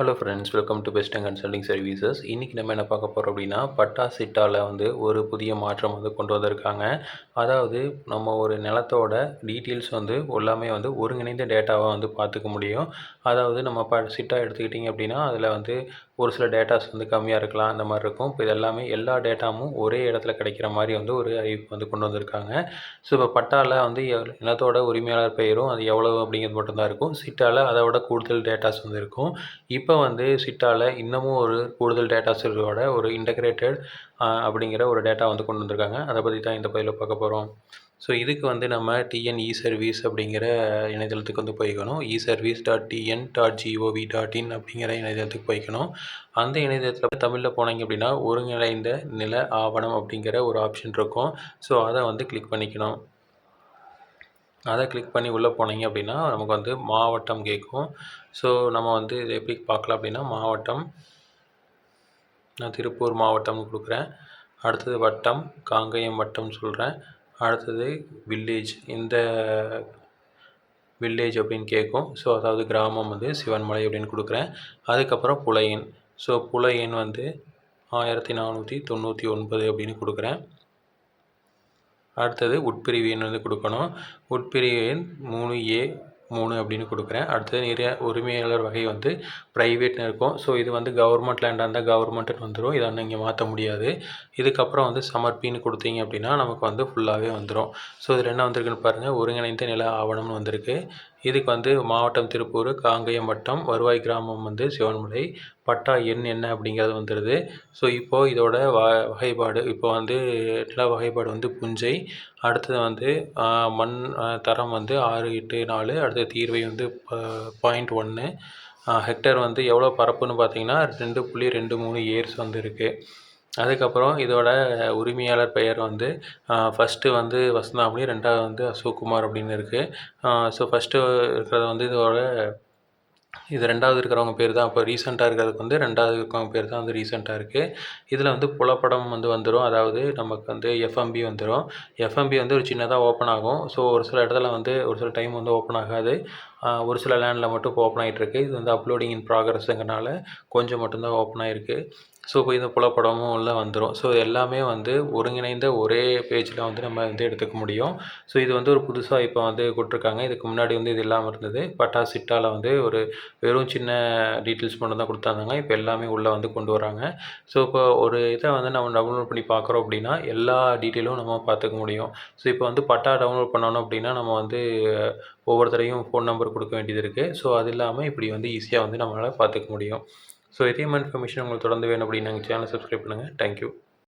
Hello friends welcome to best consulting services இன்றைக்கி நம்ம என்ன பார்க்க போகிறோம் அப்படின்னா பட்டா சிட்டாவில் வந்து ஒரு புதிய மாற்றம் வந்து கொண்டு வந்திருக்காங்க. அதாவது நம்ம ஒரு நிலத்தோட டீட்டெயில்ஸ் வந்து எல்லாமே வந்து ஒருங்கிணைந்த டேட்டாவை வந்து பார்த்துக்க முடியும். அதாவது நம்ம ப சிட்டா எடுத்துக்கிட்டிங்க அப்படின்னா அதில் வந்து ஒரு சில டேட்டாஸ் வந்து கம்மியாக இருக்கலாம் அந்த மாதிரி இருக்கும். இப்போ இது எல்லாமே எல்லா டேட்டாவும் ஒரே இடத்துல கிடைக்கிற மாதிரி வந்து ஒரு அறிவிப்பு வந்து கொண்டு வந்திருக்காங்க. ஸோ இப்போ பட்டாவில் வந்து எவ் நிலத்தோட உரிமையாளர் பெயரும் அது எவ்வளவு அப்படிங்கிறது மட்டும்தான் இருக்கும். சிட்டாவில் அதை விட கூடுதல் டேட்டாஸ் வந்து இருக்கும். இப்போ இப்போ வந்து சிட்டாவில் இன்னமும் ஒரு கூடுதல் டேட்டாஸோட ஒரு இன்டகிரேட்டட் அப்படிங்கிற ஒரு டேட்டா வந்து கொண்டு வந்திருக்காங்க. அதை பற்றி தான் இந்த பதிவில் பார்க்க போகிறோம் ஸோ இதுக்கு வந்து நம்ம டிஎன் இ சர்வீஸ் அப்படிங்கிற இணையதளத்துக்கு வந்து போய்க்கணும். E service dot TN dot GOV dot in அப்படிங்கிற இணையதளத்துக்கு போய்க்கணும். அந்த இணையதளத்தில் தமிழில் போனீங்க அப்படின்னா ஒருங்கிணைந்த நில ஆவணம் அப்படிங்கிற ஒரு ஆப்ஷன் இருக்கும். ஸோ அதை வந்து கிளிக் பண்ணிக்கணும். அதை கிளிக் பண்ணி உள்ளே போனீங்க அப்படின்னா நமக்கு வந்து மாவட்டம் கேட்கும். ஸோ நம்ம வந்து இதை எப்படி பார்க்கலாம் அப்படின்னா மாவட்டம் நான் திருப்பூர் மாவட்டம்னு கொடுக்குறேன். அடுத்தது வட்டம் காங்கேயம் வட்டம் சொல்கிறேன் அடுத்தது வில்லேஜ் இந்த வில்லேஜ் அப்படின்னு கேட்கும். ஸோ அதாவது கிராமம் வந்து சிவன்மலை அப்படின்னு கொடுக்குறேன். அதுக்கப்புறம் புலையன். ஸோ புலையன் வந்து ஆயிரத்தி நானூற்றி தொண்ணூற்றி ஒன்பது அப்படின்னு கொடுக்குறேன். அடுத்தது உட்பிரிவு எண் வந்து கொடுக்கணும். உட்பிரிவு எண் மூணு ஏ மூணு அப்படின்னு கொடுக்குறேன். அடுத்தது நிறைய உரிமையாளர் வகை வந்து ப்ரைவேட்னு இருக்கும். ஸோ இது வந்து கவர்மெண்ட் லேண்டாக இருந்தால் கவர்மெண்ட்டுன்னு வந்துடும் இதை வந்து இங்கே மாற்ற முடியாது. இதுக்கப்புறம் வந்து சமர்ப்பின்னு கொடுத்தீங்க அப்படின்னா நமக்கு வந்து ஃபுல்லாகவே வந்துடும் ஸோ இதில் என்ன வந்திருக்குன்னு பாருங்கள் ஒருங்கிணைந்த நில ஆவணம்னு வந்திருக்கு. இதுக்கு வந்து மாவட்டம் திருப்பூர் காங்கேயம் வட்டம் வருவாய் கிராமம் வந்து சிவன்மலை பட்டா எண் என்ன அப்படிங்கிறது வந்துடுது. ஸோ இப்போது இதோட வ வகைப்பாடு இப்போ வந்து நில வகைப்பாடு வந்து புஞ்சை அடுத்தது வந்து மண் தரம் வந்து ஆறு எட்டு நாலு அடுத்தது தீர்வை வந்து பாயிண்ட் ஒன்று ஹெக்டர் வந்து எவ்வளோ பரப்புன்னு பார்த்தீங்கன்னா ரெண்டு புள்ளி ரெண்டு மூணு இயர்ஸ் வந்து இருக்குது அதுக்கப்புறம் இதோட உரிமையாளர் பெயர் வந்து ஃபஸ்ட்டு வந்து வசந்தாமணி ரெண்டாவது வந்து அசோக்குமார் அப்படின்னு இருக்குது ஸோ ஃபஸ்ட்டு இருக்கிறது வந்து இதோட இது ரெண்டாவது இருக்கிறவங்க பேர் தான். இப்போ ரீசெண்டாக இருக்கிறதுக்கு வந்து ரெண்டாவது இருக்கிறவங்க பேர் தான் வந்து ரீசெண்டாக இருக்குது இதில் வந்து புலப்படம் வந்து வந்துடும் அதாவது நமக்கு வந்து எஃப்எம்பி வந்துடும் எஃப்எம்பி வந்து ஒரு சின்னதாக ஓப்பன் ஆகும். ஸோ ஒரு சில இடத்துல வந்து ஒரு சில டைம் வந்து ஓப்பன் ஆகாது. ஒரு சில லேண்டில் மட்டும் இப்போ ஓப்பன் ஆகிட்டுருக்கு இது வந்து அப்லோடிங் இன் ப்ராக்ரஸ்ங்கிறனால கொஞ்சம் மட்டும்தான் ஓப்பன் ஆகிருக்கு ஸோ இப்போ இந்த புலப்படமும் எல்லாம் வந்துடும் ஸோ எல்லாமே வந்து ஒருங்கிணைந்த ஒரே பேஜில் வந்து நம்ம வந்து எடுத்துக்க முடியும். ஸோ இது வந்து ஒரு புதுசாக இப்போ வந்து கொடுத்துருக்காங்க. இதுக்கு முன்னாடி வந்து இது இல்லாமல் இருந்தது. பட்டா சிட்டாவில் வந்து ஒரு வெறும் சின்ன டீட்டெயில்ஸ் மட்டும் தான் கொடுத்தாங்க இப்போ எல்லாமே உள்ளே வந்து கொண்டு வராங்க. ஸோ இப்போ ஒரு இதை வந்து நம்ம டவுன்லோட் பண்ணி பார்க்குறோம் அப்படின்னா எல்லா டீட்டெயிலும் நம்ம பார்த்துக்க முடியும். ஸோ இப்போ வந்து பட்டா டவுன்லோட் பண்ணணும் அப்படின்னா நம்ம வந்து ஒவ்வொருத்தரையும் ஃபோன் நம்பர் கொடுக்க வேண்டியது இருக்குது ஸோ அது இல்லாமல் இப்படி வந்து ஈஸியாக வந்து நம்மளால் பார்த்துக்க முடியும். ஸோ இதே மாதிரி இன்ஃபர்மேஷன் உங்களுக்கு தொடர்ந்து வேணும் அப்படின்னு எங்கள் சேனலை சப்ஸ்கிரைப் பண்ணுங்கள் தேங்க்யூ